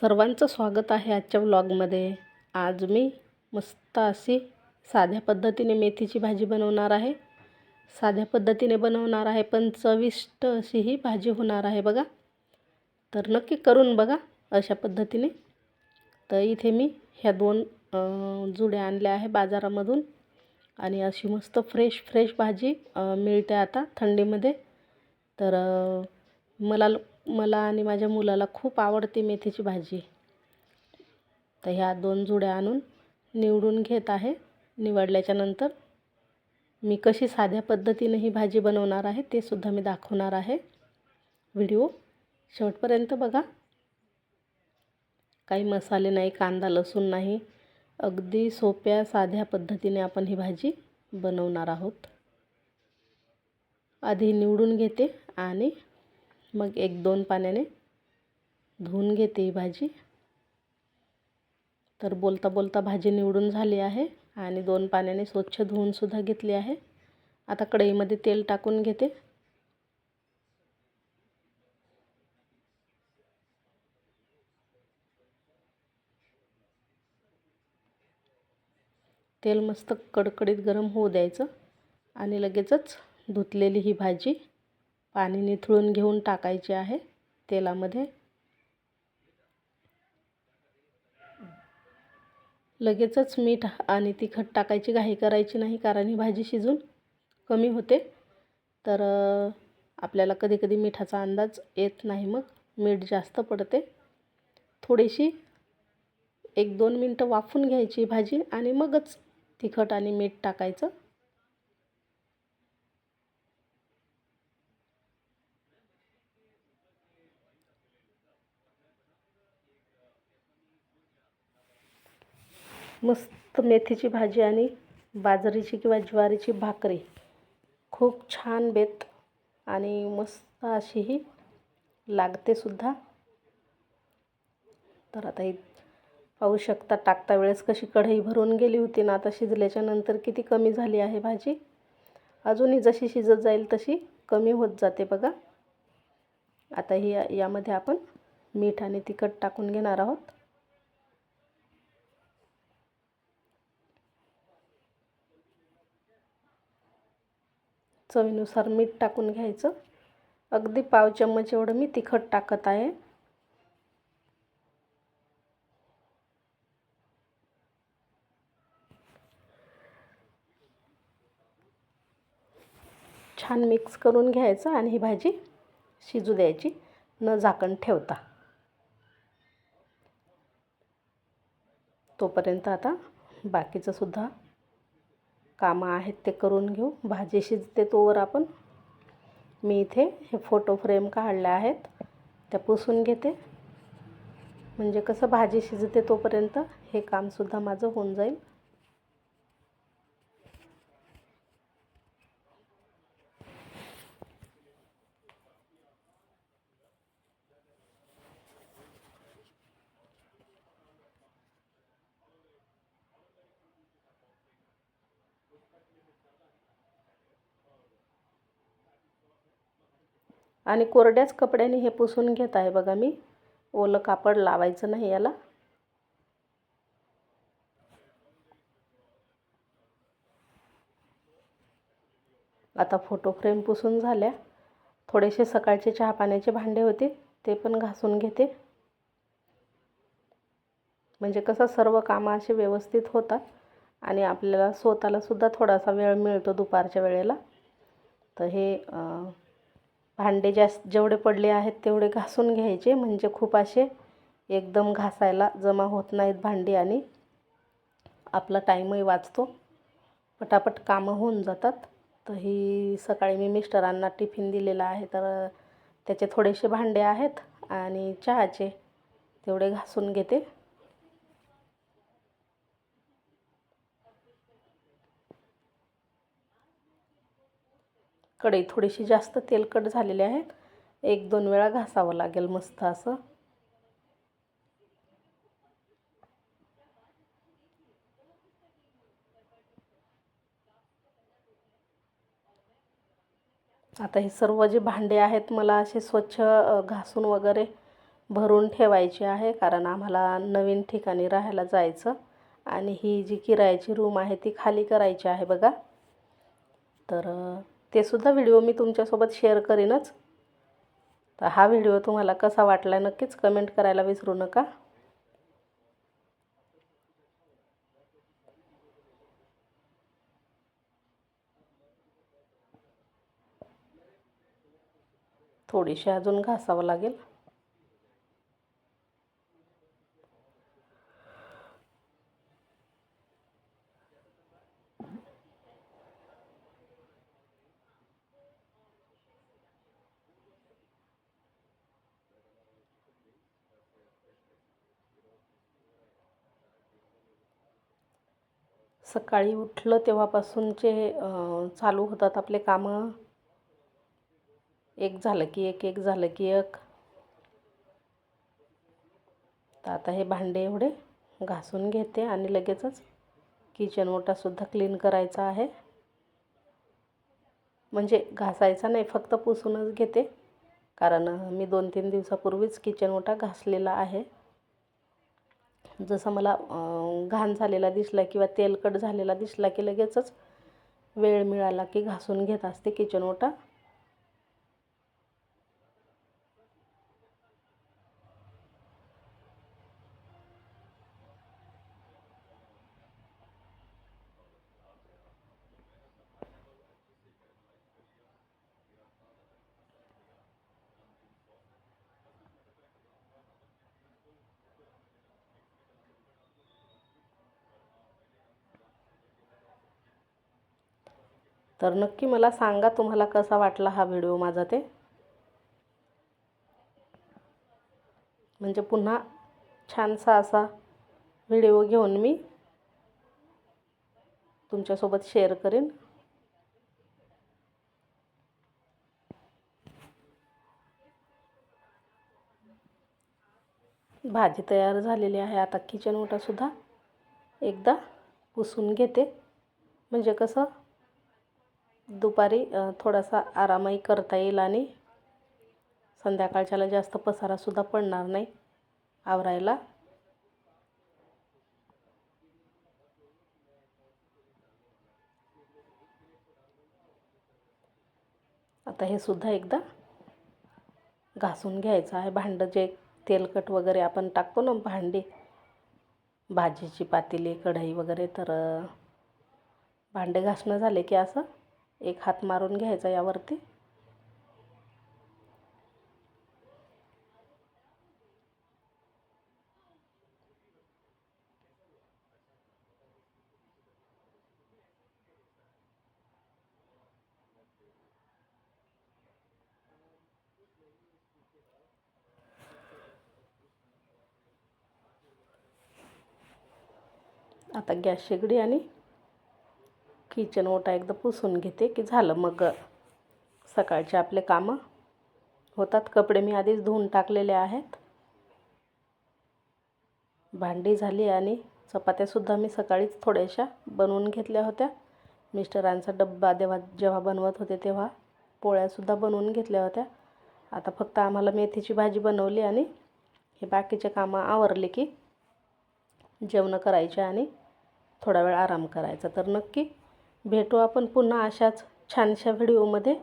सर्वांचं स्वागत आहे आजच्या व्लॉगमध्ये. आज मी मस्त अशी साध्या पद्धतीने मेथीची भाजी बनवणार आहे. साध्या पद्धतीने बनवणार आहे पण चविष्ट अशी ही भाजी होणार आहे बघा. तर नक्की करून बघा अशा पद्धतीने. तर इथे मी ह्या दोन जुड्या आणल्या आहे बाजारामधून. आणि अशी मस्त फ्रेश फ्रेश भाजी मिळते आता थंडीमध्ये. तर मला मला आणि माझ्या मुलाला खूप आवडते मेथीची भाजी. तर ह्या दोन जुड्या आणून निवडून घेत आहे. निवडल्याच्या नंतर मी कशी साध्या पद्धतीने ही भाजी बनवणार आहे ते सुद्धा मी दाखवणार आहे. व्हिडिओ शेवटपर्यंत बघा. काही मसाले नाही कांदा लसूण नाही. अगदी सोप्या साध्या पद्धतीने आपण ही भाजी बनवणार आहोत. आधी निवडून घेते आणि मग एक दोन पाण्याने धुवून घेते ही भाजी. तर बोलता बोलता भाजी निवडून झाली आहे आणि दोन पाण्याने स्वच्छ धुवूनसुद्धा घेतली आहे. आता कढईमध्ये तेल टाकून घेते. तेल मस्त कडकडीत गरम होऊ द्यायचं आणि लगेचच धुतलेली ही भाजी पाणी निथळून घेऊन टाकायचे आहे. तेलामध्ये. लगेचच मीठ आणि तिखट टाकायची घाई करायची नाही कारण ही भाजी शिजून कमी होते. तर आपल्याला कधी कधी मिठाचा अंदाज येत नाही मग. मीठ जास्त पडते. थोडीशी एक दोन मिनटं वाफून घ्यायची भाजी आणि मगच तिखट आणि मीठ टाकायचं. मस्त मेथीची भाजी आणि बाजरीची किंवा ज्वारीची भाकरी. खूप छान बेत आणि मस्त अशी ही लागते सुद्धा. तर आता ही पाहू शकता टाकता वेळेस कशी कढई भरून गेली होती ना आता शिजल्याच्या नंतर किती कमी झाली आहे भाजी. अजूनही जशी शिजत जाईल तशी कमी होत जाते बघा. आता ही यामध्ये आपण मीठ आणि तिखट टाकून घेणार आहोत. चवीनुसार मीठ टाकून घ्यायचं. अगदी पाव चम्मच एवढं मी तिखट टाकत आहे. छान मिक्स करून घ्यायचं आणि ही भाजी शिजू द्यायची. न झाकण ठेवता. तोपर्यंत आता बाकीचं सुद्धा कामं आहेत ते करून घेऊ. भाजी शिजते तोवर आपण. मी इथे हे फोटो फ्रेम काढल्या आहेत. त्या पुसून घेते. म्हणजे कसं भाजी शिजते तोपर्यंत हे कामसुद्धा माझं होऊन जाईल. आणि कोरड्याच कपड्याने हे पुसून घेत आहे बघा मी. ओलं कापड लावायचं नाही याला. आता फोटो फ्रेम पुसून झाल्या. थोडेसे सकाळचे चहा पाण्याचे भांडे होते ते पण घासून घेते. म्हणजे कसं सर्व कामं असे व्यवस्थित होतात आणि आपल्याला स्वतःलासुद्धा थोडासा वेळ मिळतो दुपारच्या वेळेला. तर हे भांडे जास्त जेवढे पडले आहेत तेवढे घासून घ्यायचे. म्हणजे खूप असे एकदम घासायला जमा होत नाहीत भांडी आणि आपला टाईमही वाचतो. पटापट कामं होऊन जातात. तर ही सकाळी मी मिस्टरांना टिफिन दिलेला आहे. तर त्याचे थोडेसे भांडे आहेत आणि चहाचे तेवढे घासून घेते. कढई थोडीशी जास्त तेलकट झालेली आहे. एक दोन वेळा घासावं लागेल मस्त असं. आता हे सर्व जे भांडे आहेत मला असे स्वच्छ घासून वगैरे भरून ठेवायचे आहे कारण आम्हाला नवीन ठिकाणी राहायला जायचं. आणि ही जी किरायाची रूम आहे ती खाली करायची आहे बघा. तर ते सुद्धा व्हिडिओ मी तुमच्यासोबत शेअर करीनच. तर हा व्हिडिओ तुम्हाला कसा वाटला नक्कीच कमेंट करायला विसरू नका. थोडीशी अजून घासावं लागेल. सकाळी उठलं तेव्हापासूनचे चालू होतात आपले कामं. एक झालं की एक एक झालं की एक. तर आता हे भांडे एवढे घासून घेते आणि लगेचच किचन ओटासुद्धा क्लीन करायचा आहे. म्हणजे घासायचा नाही फक्त पुसूनच घेते. कारण मी दोन तीन दिवसापूर्वीच किचन ओटा घासलेला आहे. जसं मला घाण झालेला दिसला किंवा तेलकट झालेला दिसला की लगेचच वेळ मिळाला की घासून घेत असते किचन ओटा. तर नक्की मला सांगा तुम्हाला कसा वाटला हा व्हिडिओ माझा ते. म्हणजे पुन्हा छानसा असा व्हिडिओ घेऊन मी तुमच्यासोबत शेअर करेन. भाजी तयार झालेली आहे. आता किचन ओटासुद्धा एकदा पुसून घेते. म्हणजे कसं दुपारी थोडासा आरामही करता येईल आणि संध्याकाळच्याला जास्त पसारासुद्धा पडणार नाही आवरायला. आता हे सुद्धा एकदा घासून घ्यायचं आहे. भांडं जे तेलकट वगैरे आपण टाकतो ना भांडी भाजीची पातेली कढई वगैरे तर भांडे घासणं झाले की असं एक हात मारून घ्यायचा यावरती. आता गॅस शेगडी आणि किचन ओटा एकदा पुसून घेते की झालं मग सकाळचे आपले कामं होतात. कपडे मी आधीच धुवून टाकलेले आहेत. भांडी झाली आणि चपात्यासुद्धा मी सकाळीच थोड्याशा बनवून घेतल्या होत्या. मिस्टरांचा डब्बा देवा जेव्हा बनवत होते तेव्हा पोळ्यासुद्धा बनवून घेतल्या होत्या. आता फक्त आम्हाला मेथीची भाजी बनवली आणि हे बाकीचे कामं आवरले की जेवणं करायचे आणि थोडा वेळ आराम करायचा. तर नक्की भेटू आपण पुन्हा अशाच छानशा व्हिडिओमध्ये.